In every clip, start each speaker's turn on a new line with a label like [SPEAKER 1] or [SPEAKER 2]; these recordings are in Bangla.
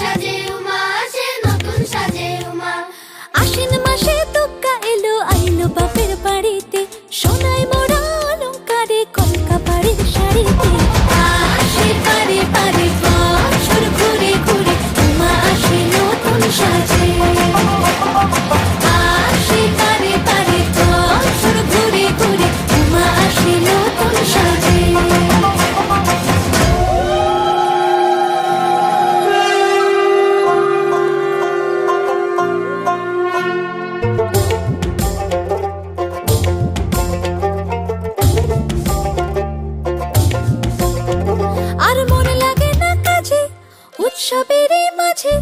[SPEAKER 1] সাজে উমা আসে নতুন সাজে উমা।
[SPEAKER 2] আশ্বিন মাসে তুক্কা এলো আইলো বাপের বাড়িতে। সোনাই মোড়া অলঙ্কারে কলকা পাড়ের শাড়িতে। আসে পারে পারে বছর ঘুরে ঘুরে উমা আসে নতুন সাজে। উৎসবের এই মাঝে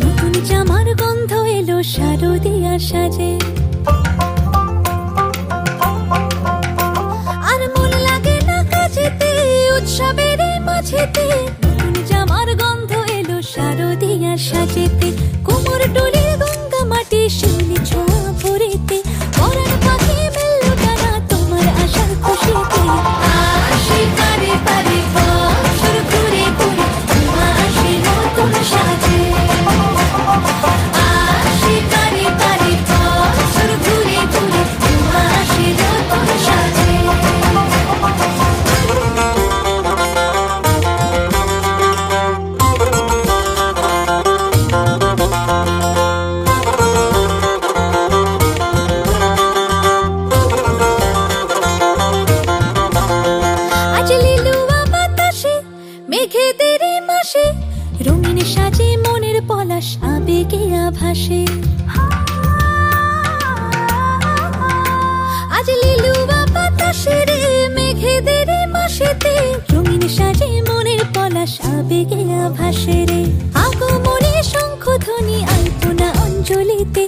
[SPEAKER 2] নতুন জামার গন্ধ এলো শারদিয়ার সাজে। আর মন লাগে না কাজেতে মাঝেতে, নতুন জামার গন্ধ এলো শারদিয়ার সাজেতে। কোমর ডোলে আভাসে আজ লিলুয়া বাতাসে রে মেঘেদের মাসেতে রঙিন পলাশ আবেগে আভাসে রে। আগমনে শঙ্খ ধ্বনি আলপনা অঞ্জলিতে